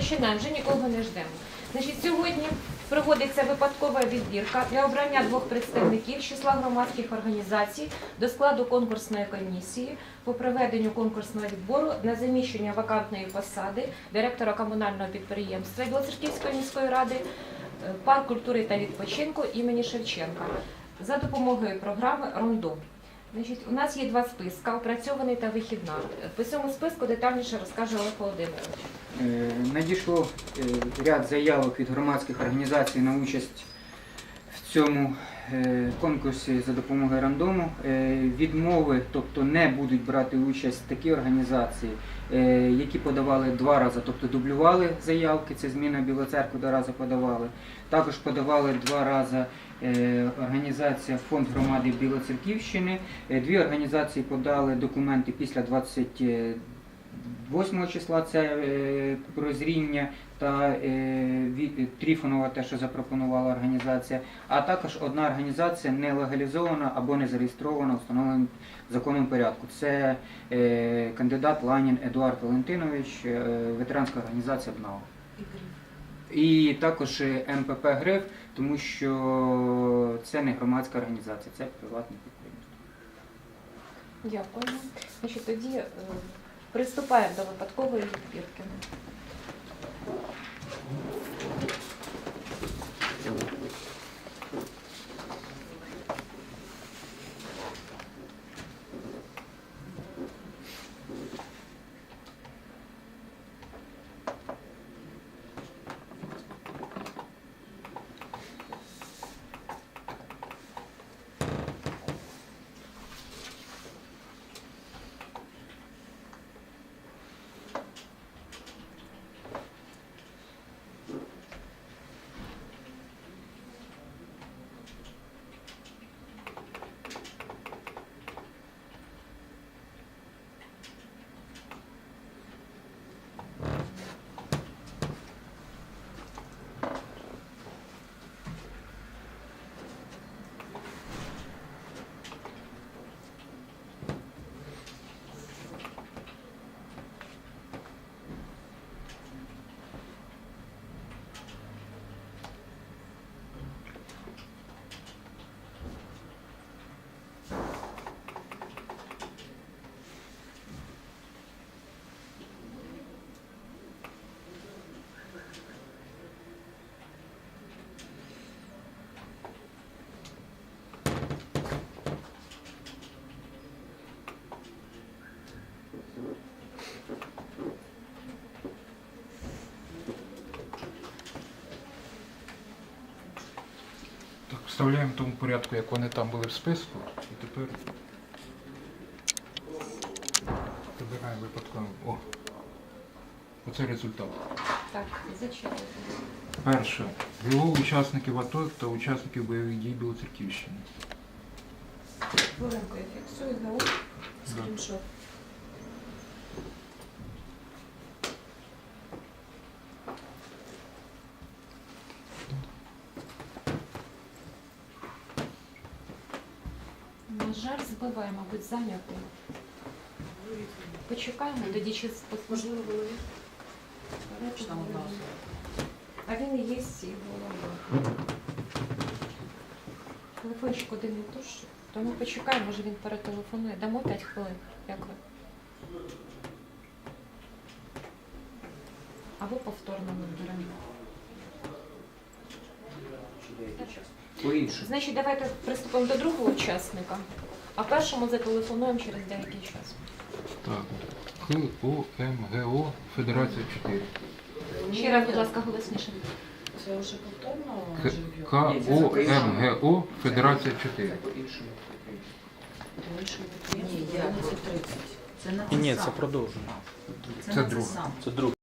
Розпочинаємо, вже нікого не ждемо. Значить, сьогодні проводиться випадкова відбірка для обрання двох представників з числа громадських організацій до складу конкурсної комісії по проведенню конкурсного відбору на заміщення вакантної посади директора комунального підприємства Білоцерківської міської ради е, парк культури та відпочинку імені Шевченка за допомогою програми Рондом. Значить, у нас є два списка, опрацьований та вихідна. По цьому списку детальніше розкаже Олег Володимирович. Е, Надійшло е, ряд заявок від громадських організацій на участь в цьому е, конкурсі за допомогою рандому. Відмови, тобто не будуть брати участь такі організації, які подавали два рази, тобто дублювали заявки, це зміна Біла церкви два рази подавали. Також подавали два рази організація Фонд громади Білоцерківщини. Дві організації подали документи після 20 8 числа це е, прозріння та е, Тріфонова, те, що запропонувала організація, а також одна організація не легалізована або не зареєстрована встановленим законом порядку. Це е, кандидат Ланін Едуард Валентинович, ветеранська організація БНАУ. І також МПП Гриф, тому що це не громадська організація, це приватне підприємство. Дякуємо. Значить, тоді приступаємо до випадкової відбірки. Вставляємо в тому порядку, як вони там були в списку. І тепер вибираємо випадково. О! Оце результат. Так, зачитуйте. Перше. ВО учасників АТО та учасників бойових дій Білоцерківщини. Хвилинку я фіксую ГУ. Скріншот. На жаль, збиває, мабуть, зайнятий. Почекаємо, тоді чи Можливо, голові? А він і є і голова. Телефончик один не тож. Тому почекаємо, може він перетелефонує. Дамо 5 хвилин. Як ви? Або повторно виберемо. По-іншому. Значить, давайте приступимо до другого учасника, а першому зателефонуємо через деякий час. Так. ХОМГО Федерація 4. Ще раз, будь ласка, голосніше. Це вже повторно жив'я? КОМГО Федерація 4. По-іншому. Ні, я 11.30. Це на Ні, це продовження. Це, Це друге. Це друге.